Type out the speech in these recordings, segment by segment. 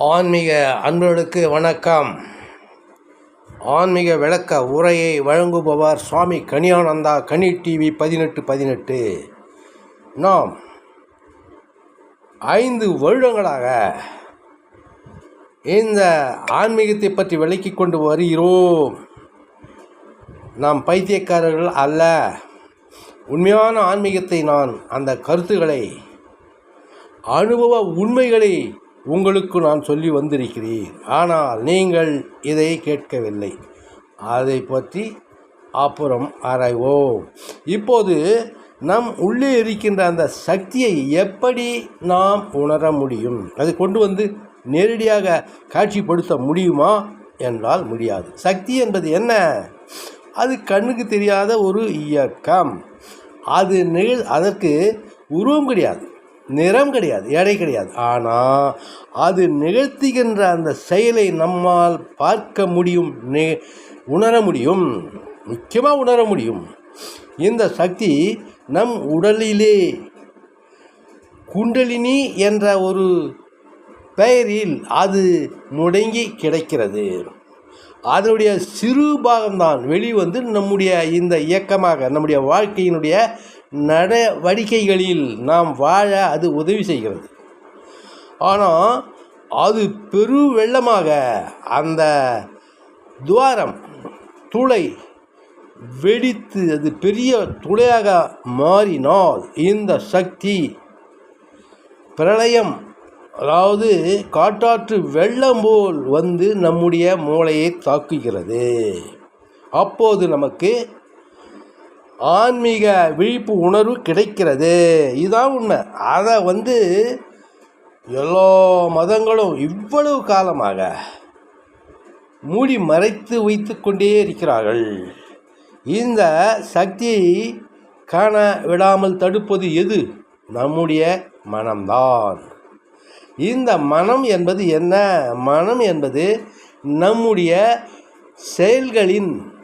ஆன்மீக அன்பர்களுக்கு வணக்கம். ஆன்மீக விளக்க உரையை வழங்குபவர் சுவாமி கனியானந்தா கனி டிவி பதினெட்டு பதினெட்டு. நாம் ஐந்து வருடங்களாக இந்த ஆன்மீகத்தை பற்றி விளக்கி கொண்டு வருகிறோம். நாம் பைத்தியக்காரர்கள் அல்ல. உண்மையான ஆன்மீகத்தை நான் அந்த கருத்துக்களை அனுபவ உண்மைகளை உங்களுக்கு நான் சொல்லி வந்திருக்கிறேன். ஆனால் நீங்கள் இதை கேட்கவில்லை. அதை பற்றி அப்புறம் ஆராய்வோம். இப்போது நம் உள்ளே இருக்கின்ற அந்த சக்தியை எப்படி நாம் உணர முடியும்? அது கொண்டு வந்து நேரடியாக காட்சிப்படுத்த முடியுமா? என்றால் முடியாது. சக்தி என்பது என்ன? அது கண்ணுக்கு தெரியாத ஒரு இயக்கம். அது நிகழ் அதற்கு உருவம் கிடையாது. நிறம் கிடையாது எடை கிடையாது. ஆனால் அது நிகழ்த்துகின்ற அந்த செயலை நம்மால் பார்க்க முடியும் உணர முடியும் முக்கியமாக உணர முடியும். இந்த சக்தி நம் உடலிலே குண்டலினி என்ற ஒரு பெயரில் அது முடங்கி கிடைக்கிறது. அதனுடைய சிறு பாகம்தான் வெளிவந்து நம்முடைய இந்த இயக்கமாக நம்முடைய வாழ்க்கையினுடைய நடவடிக்கைகளில் நாம் வாழ அது உதவி செய்கிறது. ஆனால் அது பெரு வெள்ளமாக அந்த துவாரம் துளை வெடித்து அது பெரிய துளையாக மாறினால் இந்த சக்தி பிரளயம் அதாவது காட்டாற்று வெள்ளம் போல் வந்து நம்முடைய மூளையை தாக்குகிறது. அப்போது நமக்கு ஆன்மீக விழிப்பு உணர்வு கிடைக்கிறது. இதுதான் உண்மை. அதை வந்து எல்லா மதங்களும் இவ்வளவு காலமாக மூடி மறைத்து வைத்து கொண்டே இருக்கிறார்கள். இந்த சக்தியை காண விடாமல் தடுப்பது எது? நம்முடைய மனம்தான். இந்த மனம் என்பது என்ன? மனம் என்பது நம்முடைய செயல்களின்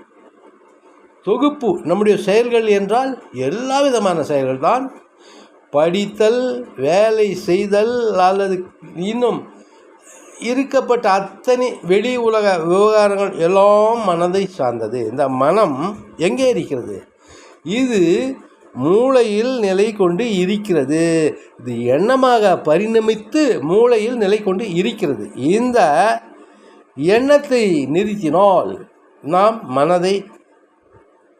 தொகுப்பு நம்முடைய செயல்கள் என்றால் எல்லா விதமான செயல்கள் தான் படித்தல் வேலை செய்தல் அல்லது இன்னும் இருக்கப்பட்ட அத்தனை வெளி உலக விவகாரங்கள் எல்லாம் மனதை சார்ந்தது. இந்த மனம் எங்கே இருக்கிறது? இது மூளையில் நிலை கொண்டு இருக்கிறது. இது எண்ணமாக பரிணமித்து மூளையில் நிலை கொண்டு இருக்கிறது. இந்த எண்ணத்தை நிறுத்தினால் நாம் மனதை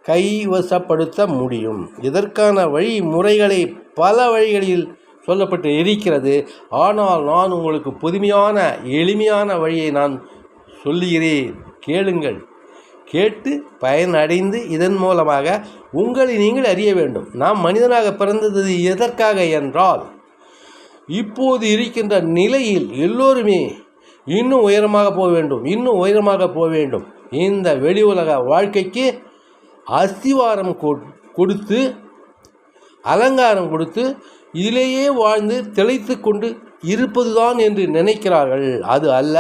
கைவசப்படுத்த முடியும். இதற்கான வழிமுறைகளை பல வழிகளில் சொல்லப்பட்டு இருக்கிறது. ஆனால் நான் உங்களுக்கு புதுமையான எளிமையான வழியை நான் சொல்லுகிறேன். கேளுங்கள். கேட்டு பயனடைந்து இதன் மூலமாக உங்களை நீங்கள் அறிய வேண்டும். நாம் மனிதனாக பிறந்தது எதற்காக என்றால் இப்போது இருக்கின்ற நிலையில் எல்லோருமே இன்னும் உயரமாக போக வேண்டும். இன்னும் உயரமாக போக வேண்டும். இந்த வெளி உலக வாழ்க்கைக்கு அஸ்திவாரம் கொடுத்து அலங்காரம் கொடுத்து இதிலேயே வாழ்ந்து திளைத்து கொண்டு இருப்பதுதான் என்று நினைக்கிறார்கள். அது அல்ல.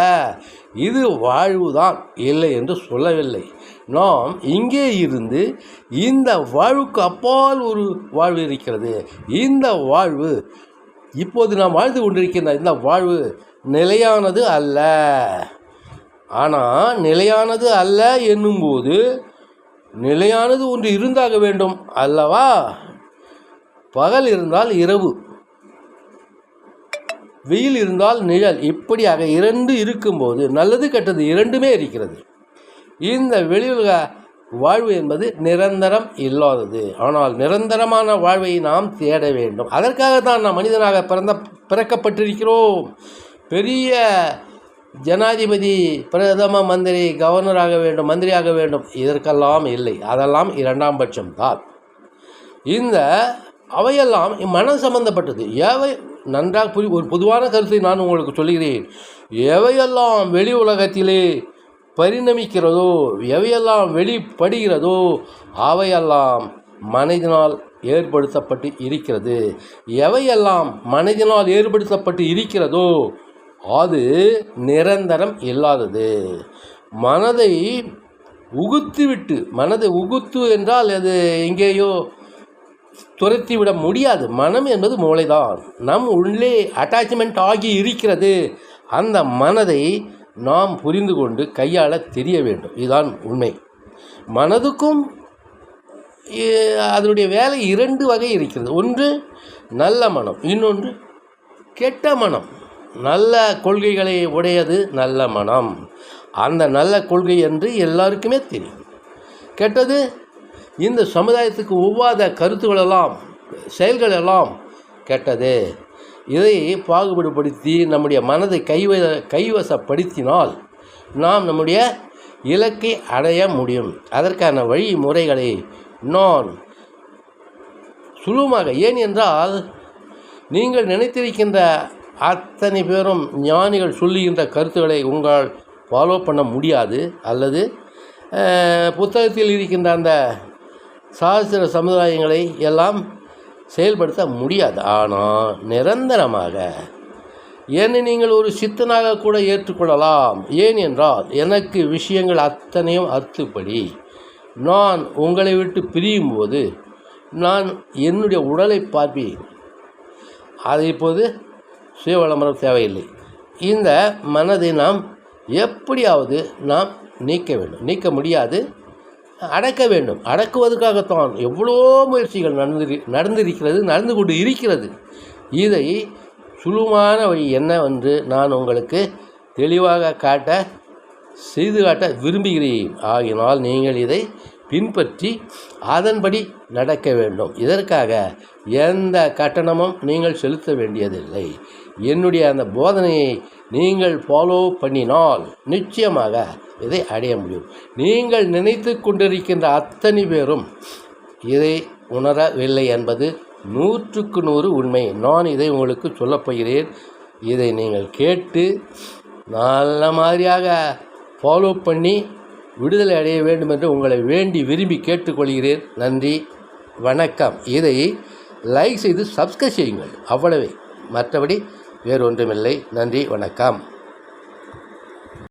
இது வாழ்வுதான் இல்லை என்று சொல்லவில்லை. நாம் இங்கே இருந்து இந்த வாழ்வுக்கு அப்பால் ஒரு வாழ்வு இருக்கிறது. இந்த வாழ்வு இப்போது நாம் வாழ்ந்து கொண்டிருக்கின்ற இந்த வாழ்வு நிலையானது அல்ல. ஆனால் நிலையானது அல்ல என்னும்போது நிலையானது ஒன்று இருந்தாக வேண்டும் அல்லவா? பகல் இருந்தால் இரவு. வெயில் இருந்தால் நிழல். இப்படியாக இரண்டு இருக்கும்போது நல்லது கெட்டது இரண்டுமே இருக்கிறது. இந்த வெளியுலக வாழ்வு என்பது நிரந்தரம் இல்லாதது. ஆனால் நிரந்தரமான வாழ்வை நாம் தேட வேண்டும். அதற்காக தான் நாம் மனிதனாக பிறந்த பிறக்கப்பட்டிருக்கிறோம். பெரிய ஜனாதிபதி பிரதம மந்திரி கவர்னராக வேண்டும் மந்திரியாக வேண்டும் இதற்கெல்லாம் இல்லை. அதெல்லாம் இரண்டாம் பட்சம் தான் இந்த அவையெல்லாம் மனம் சம்பந்தப்பட்டது. எவை நன்றாக புரி ஒரு பொதுவான கருத்தை நான் உங்களுக்கு சொல்கிறேன் எவையெல்லாம் வெளி உலகத்திலே பரிணமிக்கிறதோ எவையெல்லாம் வெளிப்படுகிறதோ அவையெல்லாம் மனதினால் ஏற்படுத்தப்பட்டு இருக்கிறது. எவையெல்லாம் மனதினால் ஏற்படுத்தப்பட்டு இருக்கிறதோ அது நிரந்தரம் இல்லாதது. மனதை உகுத்துவிட்டு மனதை உகுத்து என்றால் அது எங்கேயோ துரத்தி விட முடியாது. மனம் என்பது மூளைதான். நம் உள்ளே அட்டாச்மெண்ட் ஆகி இருக்கிறது. அந்த மனதை நாம் புரிந்து கொண்டு கையாள தெரிய வேண்டும். இதுதான் உண்மை. மனதுக்கும் அதனுடைய வேலை இரண்டு வகை இருக்கிறது. ஒன்று நல்ல மனம். இன்னொன்று கெட்ட மனம். நல்ல கொள்கைகளை உடையது நல்ல மனம். அந்த நல்ல கொள்கை என்று எல்லாருக்குமே தெரியும். கெட்டது இந்த சமுதாயத்துக்கு ஒவ்வாத கருத்துக்களெல்லாம் செயல்களெல்லாம் கெட்டது. இதை பாகுபாடுபடுத்தி நம்முடைய மனதை கைவ கைவசப்படுத்தினால் நாம் நம்முடைய இலக்கை அடைய முடியும். அதற்கான வழிமுறைகளை நான் சுலபமாக ஏன் என்றால் நீங்கள் நினைத்திருக்கின்ற அத்தனை பேரும் ஞானிகள் சொல்லுகின்ற கருத்துக்களை உங்களால் ஃபாலோ பண்ண முடியாது. அல்லது புத்தகத்தில் இருக்கின்ற அந்த சாஸ்திர சமுதாயங்களை எல்லாம் செயல்படுத்த முடியாது. ஆனால் நிரந்தரமாக என்னை நீங்கள் ஒரு சித்தனாக கூட ஏற்றுக்கொள்ளலாம். ஏன் என்றால் எனக்கு விஷயங்கள் அத்தனையும் அத்துப்படி. நான் உங்களை விட்டு பிரியும் போது நான் என்னுடைய உடலை பார்ப்பேன். அது இப்போது சுயவளம்பரம் தேவையில்லை. இந்த மனதை நாம் எப்படியாவது நாம் நீக்க வேண்டும். நீக்க முடியாது அடக்க வேண்டும். அடக்குவதற்காகத்தான் எவ்வளோ முயற்சிகள் நடந்து நடந்திருக்கிறது நடந்து கொண்டு இருக்கிறது. இதை சுழுமான வழி என்னவென்று நான் உங்களுக்கு தெளிவாக காட்ட செய்து காட்ட விரும்புகிறேன். ஆகினால் நீங்கள் இதை பின்பற்றி அதன்படி நடக்க வேண்டும். இதற்காக எந்த கட்டணமும் நீங்கள் செலுத்த வேண்டியதில்லை. என்னுடைய அந்த போதனையை நீங்கள் ஃபாலோ பண்ணினால் நிச்சயமாக இதை அடைய முடியும். நீங்கள் நினைத்து கொண்டிருக்கின்ற அத்தனை பேரும் இதை உணரவில்லை என்பது நூற்றுக்கு நூறு உண்மை. நான் இதை உங்களுக்கு சொல்லப்போகிறேன் இதை நீங்கள் கேட்டு நல்ல மாதிரியாக ஃபாலோ பண்ணி விடுதலை அடைய வேண்டும் என்று உங்களை வேண்டி விரும்பி கேட்டுக்கொள்கிறேன். நன்றி வணக்கம். இதை லைக் செய்து சப்ஸ்கிரைப் செய்யுங்கள். அவ்வளவே. மற்றபடி வேறு ஒன்றுமில்லை நன்றி வணக்கம்.